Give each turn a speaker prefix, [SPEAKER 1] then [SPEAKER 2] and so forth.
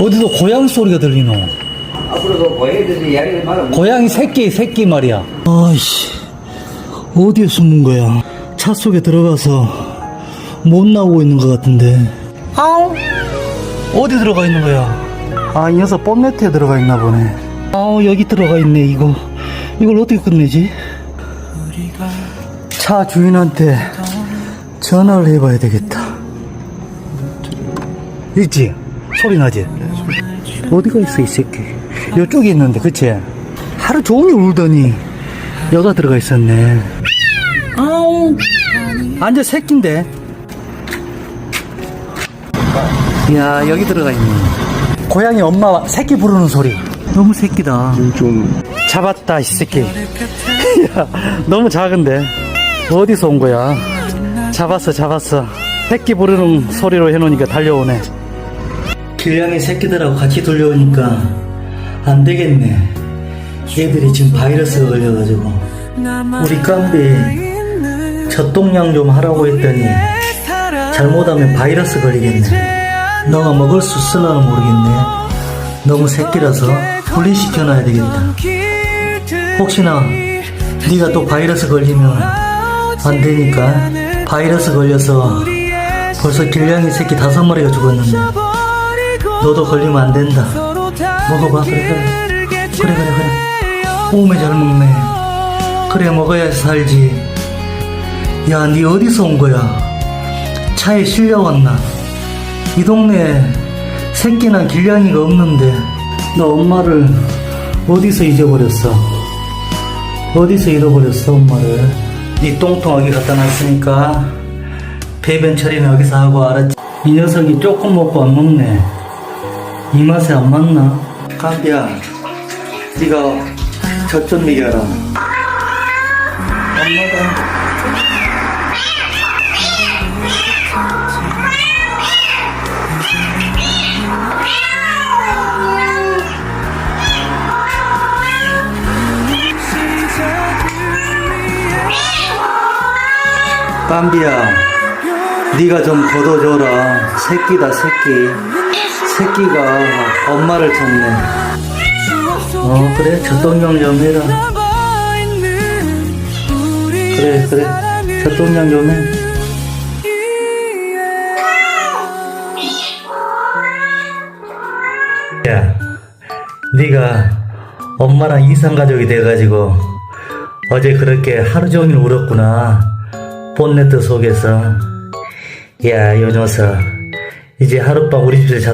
[SPEAKER 1] 어디서 고양이 소리가 들리노?
[SPEAKER 2] 앞으로도 고양이들이 이야기를 말하면
[SPEAKER 1] 고양이 새끼, 새끼 말이야. 아이씨, 어디에 숨은 거야? 차 속에 들어가서 못 나오고 있는 것 같은데. 아우, 어디 들어가 있는 거야? 아, 이 녀석 본네트에 들어가 있나 보네. 아우, 여기 들어가 있네, 이거. 이걸 어떻게 끝내지? 차 주인한테 전화를 해봐야 되겠다. 있지? 소리 나지? 어디가 있어, 이 새끼? 이쪽에 있는데, 그치? 하루 종일 울더니 여가 들어가 있었네. 아우, 완전 새끼인데. 이야, 여기 들어가 있네. 고양이 엄마 새끼 부르는 소리. 너무 새끼다.
[SPEAKER 2] 좀
[SPEAKER 1] 잡았다, 이 새끼. 야, 너무 작은데. 어디서 온 거야? 잡았어, 잡았어. 새끼 부르는 소리로 해놓으니까 달려오네. 길냥이 새끼들하고 같이 돌려오니까 안 되겠네. 얘들이 지금 바이러스가 걸려가지고. 우리 깜비 젖동량 좀 하라고 했더니 잘못하면 바이러스 걸리겠네. 너가 먹을 수 있으나 모르겠네. 너무 새끼라서 분리시켜놔야 되겠다. 혹시나 네가 또 바이러스 걸리면 안 되니까 바이러스 걸려서 벌써 길냥이 새끼 다섯 마리가 죽었는데 너도 걸리면 안 된다. 먹어봐 그래 그래 그래 그래 그래. 오메 잘 먹네. 그래 먹어야 살지. 야, 네 어디서 온 거야? 차에 실려왔나? 이 동네에 새끼나 길냥이가 없는데 너 엄마를 어디서 잊어버렸어? 어디서 잃어버렸어 엄마를? 네 똥통하게 갖다 놨으니까 배변 처리는 여기서 하고 알았지? 이 녀석이 조금 먹고 안 먹네 이 맛에 안 맞나? 깜비야 네가 젖좀 먹여라 엄마가 깜비야 네가 좀 걷어줘라. 새끼다 새끼. 새끼가 엄마를 찾네. 어 그래? 젖동량 좀 해라. 그래 그래. 젖동량 좀해. 야 네가 엄마랑 이상가족이 돼가지고 어제 그렇게 하루 종일 울었구나. 본네트 속에서 야 요 녀석 이제 하룻밤 우리 집에서 자